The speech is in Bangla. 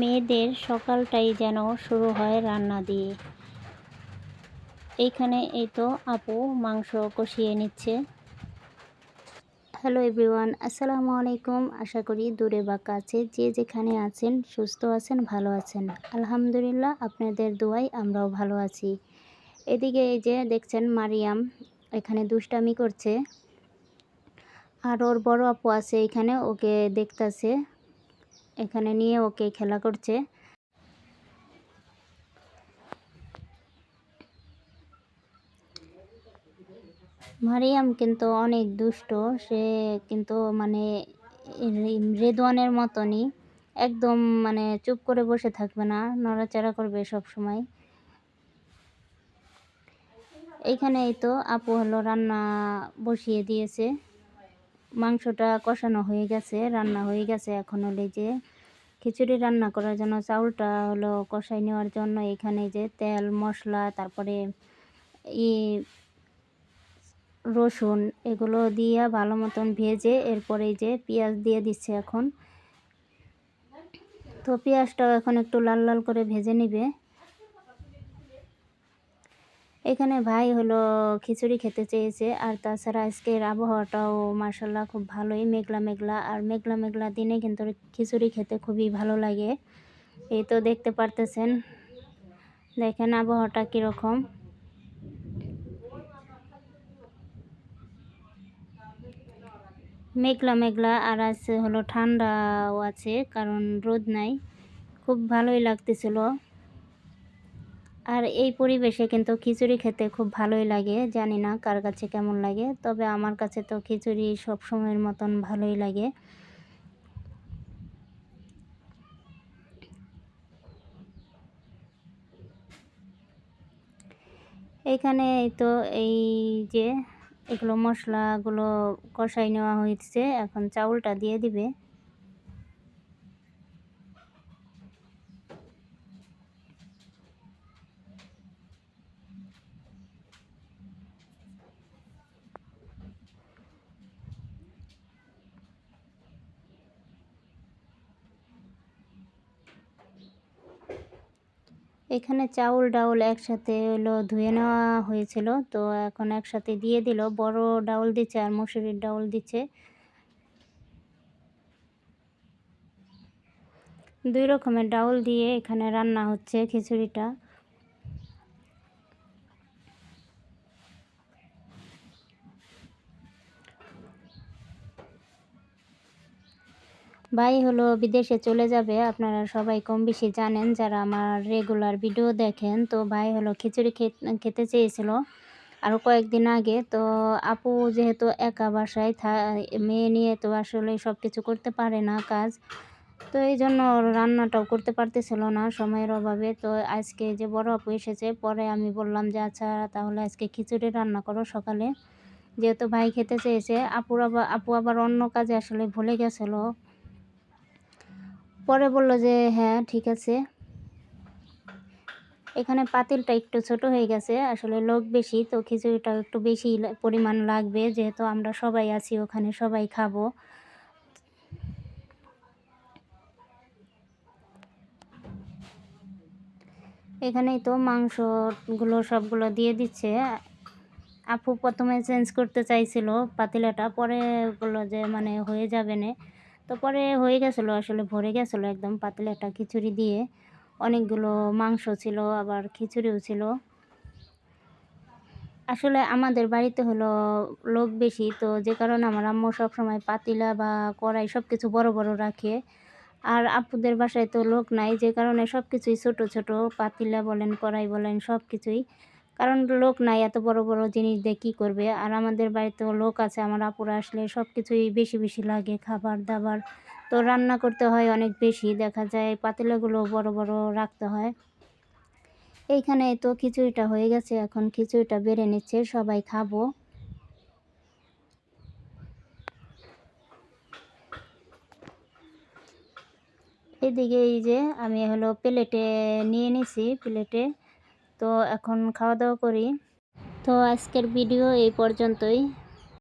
মেয়েদের সকালটাই যেন শুরু হয় রান্না দিয়ে। এইখানে এই তো আপু মাংস কষিয়ে নিচ্ছে। হ্যালো এভরিওয়ান আসসালামু আলাইকুম। আশা করি দূরে বা কাছে যে যেখানে আছেন, সুস্থ আছেন, ভালো আছেন। আলহামদুলিল্লাহ, আপনাদের দোয়াই আমরাও ভালো আছি। এদিকে এই যে দেখছেন মারিয়াম, এখানে দুষ্টামি করছে। আর ওর বড় আপু আছে এখানে, ওকে দেখতাছে। এখানে নিয়ে ওকে খেলা করছে। মারিয়াম কিন্তু অনেক দুষ্ট, সে কিন্তু মানে রেদওয়ানের মতনই একদম মানে চুপ করে বসে থাকবে না, নড়াচড়া করবে সব সময় এইখানে এই তো আপু হলো রান্না বসিয়ে দিয়েছে। মাংসটা কষানো হয়ে গেছে, রান্না হয়ে গেছে এখন হলে যে খিচুড়ি রান্না করার জন্য চাউলটা হলো কষাই নেওয়ার জন্য এখানে যে তেল, মশলা, তারপরে ই রসুন এগুলো দিয়ে ভালো মতন ভেজে এরপরে যে পেঁয়াজ দিয়ে দিচ্ছে এখন। তো পেঁয়াজটাও এখন একটু লাল লাল করে ভেজে নিবে। এখানে ভাই হলো খিচুড়ি খেতে চেয়েছে আর তাছাড়া আজকের আবহাওয়াটাও মার্শাল্লাহ খুব ভালোই মেঘলা মেঘলা আর মেঘলা মেঘলা দিনে কিন্তু খিচুড়ি খেতে খুবই ভালো লাগে। এই তো দেখতে পারতেছেন। দেখেন আবহাওয়াটা কীরকম। মেঘলা মেঘলা আর আছে হলো ঠান্ডাও আছে কারণ রোদ নাই। খুব ভালোই লাগতেছিল। আর এই পরিবেশে কিন্তু খিচুড়ি খেতে খুব ভালোই লাগে, জানি না কার কাছে কেমন লাগে, তবে আমার কাছে তো খিচুড়ি সব সময়ের মতন ভালোই লাগে। এখানে তো এই যে এগুলো মশলাগুলো কষাই নেওয়া হয়েছে, এখন চাউলটা দিয়ে দিবে। এখানে চাউল ডাউল একসাথে হলো ধুয়ে নেওয়া হয়েছিল। তো এখন একসাথে দিয়ে দিল। বড় ডাউল দিচ্ছে আর মুসুরির ডাউল দিচ্ছে। দুই রকমের ডাউল দিয়ে এখানে রান্না হচ্ছে খিচুড়িটা। ভাই হলো বিদেশে চলে যাবে, আপনারা সবাই কম বেশি জানেন যারা আমার রেগুলার ভিডিও দেখেন। তো ভাই হলো খিচুড়ি খেতে চেয়েছিল আরও কয়েকদিন আগে। তো আপু যেহেতু একা বাসায় থা, মেয়ে নিয়ে তো আসলে সব কিছু করতে পারে না কাজ। তো এই জন্য রান্নাটাও করতে পারতেছিল না সময়ের অভাবে। তো আজকে যে বড় আপু এসেছে, পরে আমি বললাম যে আচ্ছা তাহলে আজকে খিচুড়ি রান্না করো সকালে। যেহেতু ভাই খেতে চেয়েছে, আপুর আবার, আপু আবার অন্য কাজে আসলে ভুলে গেছিল। পরে বলল যে হ্যাঁ ঠিক আছে। এখানে পাতিলটা একটু ছোট হয়ে গেছে, আসলে লোক বেশি, তো খিচুড়িটা একটু বেশি পরিমাণ লাগবে, যেহেতু আমরা সবাই আছি, ওখানে সবাই খাব। এখানেই তো মাংসগুলো সবগুলো দিয়ে দিচ্ছে। আপু প্রথমে চেঞ্জ করতে চাইছিল পাতিলাটা, পরে বলল যে মানে হয়ে যাবে না। তো পরে হয়ে গেছিল, আসলে ভরে গেছিল একদম পাতলা একটা খিচুড়ি দিয়ে। অনেকগুলো মাংস ছিল, আবার খিচুড়িও ছিল। আসলে আমাদের বাড়িতে হলো লোক বেশি, তো যে কারণে আমার আম্মু সবসময় পাতিলা বা কড়াই সব কিছু বড় বড় রাখে। আর আপুদের বাসায় তো লোক নাই, যে কারণে সব কিছুই ছোটো ছোটো, পাতিলা বলেন, কড়াই বলেন সব কিছুই কারণ লোক নাই, এত বড় বড় জিনিস দিয়ে কী করবে? আর আমাদের বাড়িতেও লোক আছে, আমার আপুরা আসলে সব কিছুই বেশি বেশি লাগে, খাবার দাবার তো রান্না করতে হয় অনেক বেশি। দেখা যায় পাতিলাগুলো বড় বড় রাখতে হয়। এইখানে তো খিচুড়িটা হয়ে গেছে, এখন খিচুড়িটা বেড়ে নিচ্ছে, সবাই খাব। এদিকে এই যে আমি হলো প্লেটে নিয়ে নিছি, প্লেটে তো এখন খাওয়া দাওয়া করি। তো আজকের ভিডিও এই পর্যন্তই।